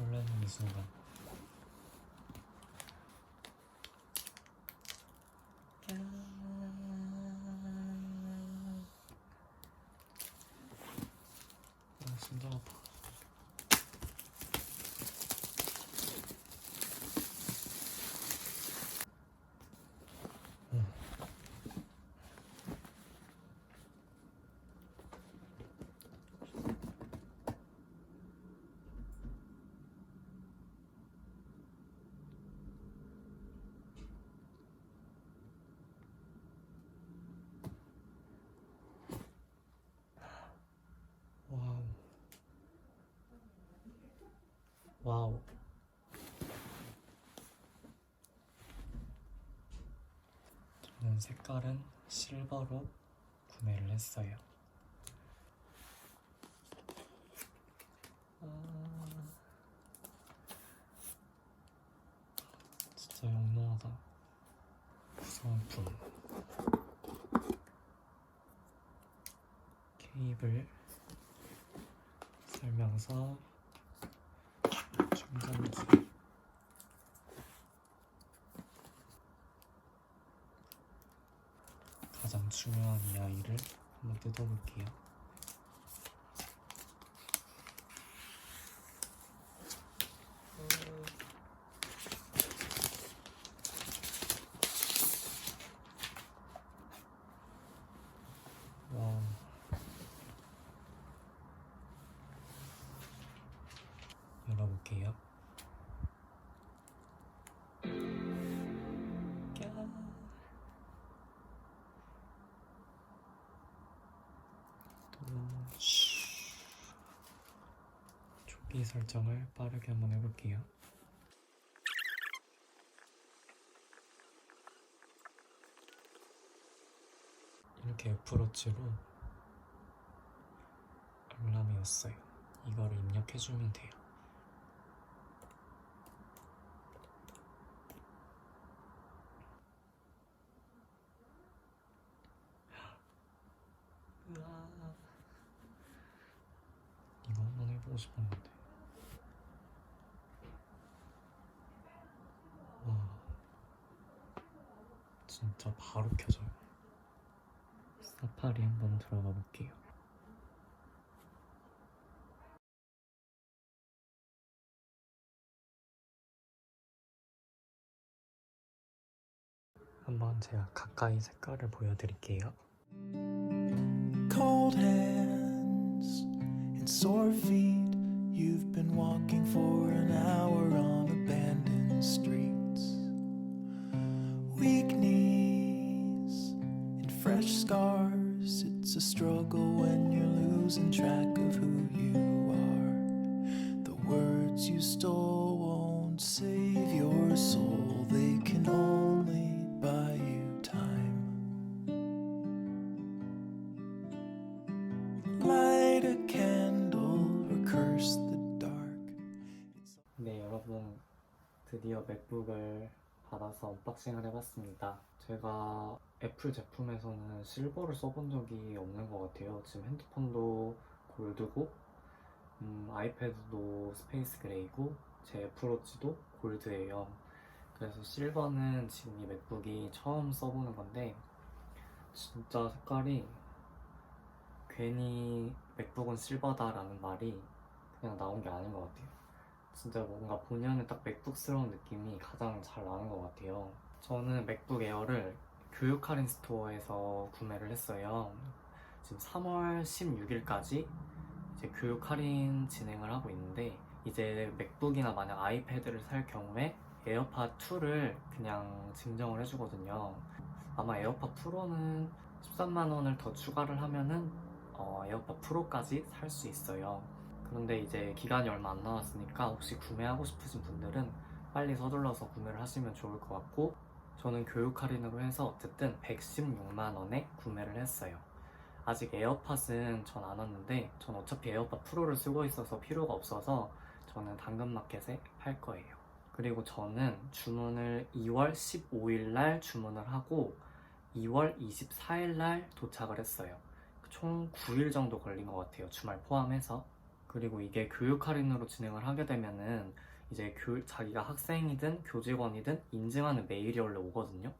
설레는 이 순간. 아, 심장 아파. 음. 와우. 와우. 저는 색깔은 실버로 구매를 했어요. 아, 진짜 영롱하다. 구성품. 케이블. 설명서 충전기 가장 중요한 이 아이를 한번 뜯어볼게요. 조기 설정을 빠르게 한번 해볼게요. 이렇게 애플워치로 알람이 왔어요. 이거를 입력해주면 돼요. 이거 한번 해보고 싶었는 진짜 바로 켜져요. 사파리 한번 들어가 볼게요. 한번 제가 가까이 색깔을 보여드릴게요. cold hands and sore feet. You've been walking for an hour on abandoned streets. Weak knees and fresh scars. It's a struggle when you're losing track of who you are. The words you stole won't save your soul, they can only buy you time. light a candle or curse the dark. 네, 여러분 드디어 맥북을 받아서 언박싱을 해봤습니다. 제가 애플 제품에서는 실버를 써본 적이 없는 것 같아요. 지금 핸드폰도 골드고, 음, 아이패드도 스페이스 그레이고, 제 애플워치도 골드예요. 그래서 실버는 지금 이 맥북이 처음 써보는 건데, 진짜 색깔이 괜히 맥북은 실버다라는 말이 그냥 나온 게 아닌 것 같아요. 진짜 뭔가 본연의 딱 맥북스러운 느낌이 가장 잘 나는 것 같아요. 저는 맥북 에어를 교육 할인 스토어에서 구매를 했어요. 지금 3월 16일까지 이제 교육 할인 진행을 하고 있는데 이제 맥북이나 만약 아이패드를 살 경우에 에어팟 2를 그냥 증정을 해주거든요. 아마 에어팟 프로는 13만 원을 더 추가를 하면은 어, 에어팟 프로까지 살 수 있어요. 그런데 이제 기간이 얼마 안 남았으니까 혹시 구매하고 싶으신 분들은 빨리 서둘러서 구매를 하시면 좋을 것 같고 저는 교육 할인으로 해서 어쨌든 116만 원에 구매를 했어요. 아직 에어팟은 전 안 왔는데 전 어차피 에어팟 프로를 쓰고 있어서 필요가 없어서 저는 당근마켓에 팔 거예요. 그리고 저는 주문을 2월 15일 날 주문을 하고 2월 24일 날 도착을 했어요. 총 9일 정도 걸린 것 같아요. 주말 포함해서. 그리고 이게 교육 할인으로 진행을 하게 되면은 이제 교, 자기가 학생이든 교직원이든 인증하는 메일이 원래 오거든요.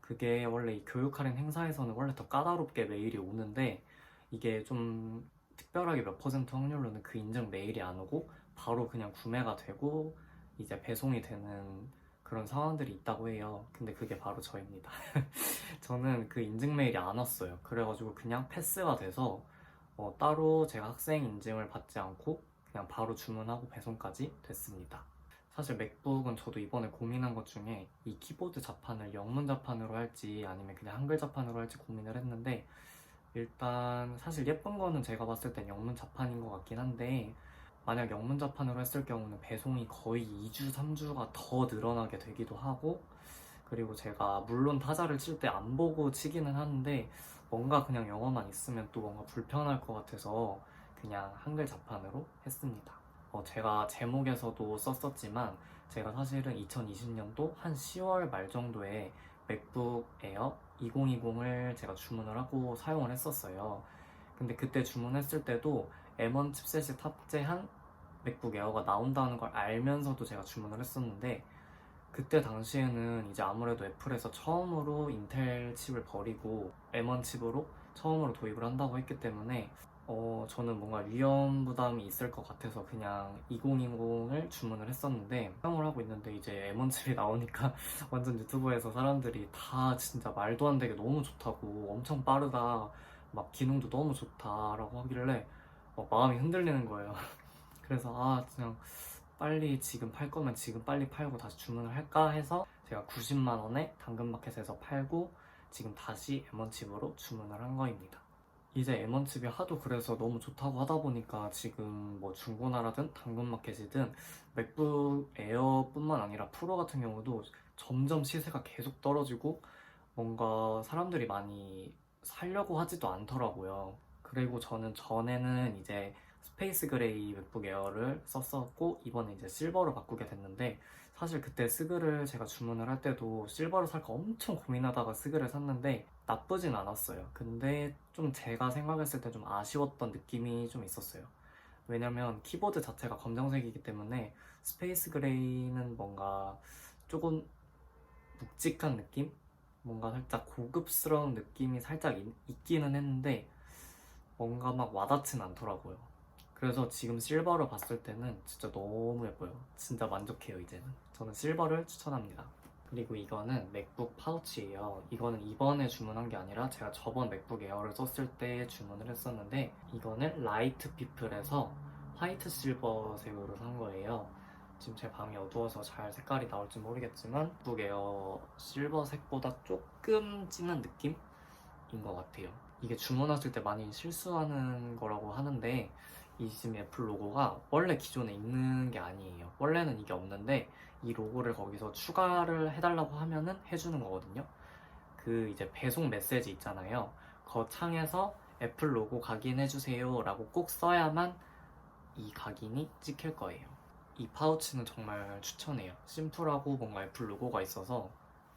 그게 원래 이 교육 할인 행사에서는 원래 더 까다롭게 메일이 오는데 이게 좀 특별하게 몇 퍼센트 확률로는 그 인증 메일이 안 오고 바로 그냥 구매가 되고 이제 배송이 되는 그런 상황들이 있다고 해요. 근데 그게 바로 저입니다. 저는 그 인증 메일이 안 왔어요. 그래가지고 그냥 패스가 돼서 어, 따로 제가 학생 인증을 받지 않고 그냥 바로 주문하고 배송까지 됐습니다. 사실 맥북은 저도 이번에 고민한 것 중에 이 키보드 자판을 영문 자판으로 할지 아니면 그냥 한글 자판으로 할지 고민을 했는데 일단 사실 예쁜 거는 제가 봤을 땐 영문 자판인 것 같긴 한데 만약 영문 자판으로 했을 경우는 배송이 거의 2주, 3주가 더 늘어나게 되기도 하고 그리고 제가 물론 타자를 칠 때 안 보고 치기는 하는데 뭔가 그냥 영어만 있으면 또 뭔가 불편할 것 같아서 그냥 한글 자판으로 했습니다. 어, 제가 제목에서도 썼었지만 제가 사실은 2020년도 한 10월 말 정도에 맥북 에어 2020을 제가 주문을 하고 사용을 했었어요. 근데 그때 주문했을 때도 M1 칩셋이 탑재한 맥북 에어가 나온다는 걸 알면서도 제가 주문을 했었는데 그때 당시에는 이제 아무래도 애플에서 처음으로 인텔 칩을 버리고 M1 칩으로 처음으로 도입을 한다고 했기 때문에 어, 저는 뭔가 위험 부담이 있을 것 같아서 그냥 2020을 주문을 했었는데 사용을 하고 있는데 이제 M1 칩이 나오니까 완전 유튜브에서 사람들이 다 진짜 말도 안 되게 너무 좋다고 엄청 빠르다 막 기능도 너무 좋다라고 하길래 어, 마음이 흔들리는 거예요. 그래서 아 그냥 빨리 지금 팔 거면 지금 빨리 팔고 다시 주문을 할까 해서 제가 90만 원에 당근마켓에서 팔고 지금 다시 M1 칩으로 주문을 한 거입니다. 이제 M1 칩이 하도 그래서 너무 좋다고 하다 보니까 지금 뭐 중고나라든 당근마켓이든 맥북 에어뿐만 아니라 프로 같은 경우도 점점 시세가 계속 떨어지고 뭔가 사람들이 많이 살려고 하지도 않더라고요. 그리고 저는 전에는 이제 스페이스 그레이 맥북 에어를 썼었고 이번에 이제 실버로 바꾸게 됐는데 사실 그때 스그를 제가 주문을 할 때도 실버를 살까 엄청 고민하다가 스그를 샀는데 나쁘진 않았어요. 근데 좀 제가 생각했을 때 좀 아쉬웠던 느낌이 좀 있었어요. 왜냐면 키보드 자체가 검정색이기 때문에 스페이스 그레이는 뭔가 조금 묵직한 느낌? 뭔가 살짝 고급스러운 느낌이 살짝 있, 있기는 했는데 뭔가 막 와닿진 않더라고요. 그래서 지금 실버를 봤을 때는 진짜 너무 예뻐요. 진짜 만족해요, 이제는. 저는 실버를 추천합니다. 그리고 이거는 맥북 파우치예요. 이거는 이번에 주문한 게 아니라 제가 저번 맥북 에어를 썼을 때 주문을 했었는데 이거는 라이트 피플에서 화이트 실버색으로 산 거예요. 지금 제 방이 어두워서 잘 색깔이 나올지 모르겠지만 맥북 에어 실버색보다 조금 진한 느낌인 것 같아요. 이게 주문하실 때 많이 실수하는 거라고 하는데 이 지금 애플 로고가 원래 기존에 있는 게 아니에요. 원래는 이게 없는데 이 로고를 거기서 추가를 해달라고 하면은 해주는 거거든요. 그 이제 배송 메시지 있잖아요. 그 창에서 애플 로고 각인해주세요 라고 꼭 써야만 이 각인이 찍힐 거예요. 이 파우치는 정말 추천해요. 심플하고 뭔가 애플 로고가 있어서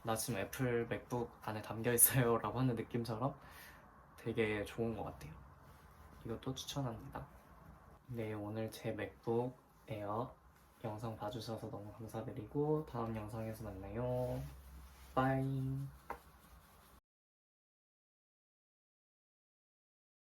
나 지금 애플 맥북 안에 담겨 있어요 라고 하는 느낌처럼 되게 좋은 것 같아요. 이것도 추천합니다. 네, 오늘 제 맥북 에어 영상 봐주셔서 너무 감사드리고 다음 영상에서 만나요. 빠이.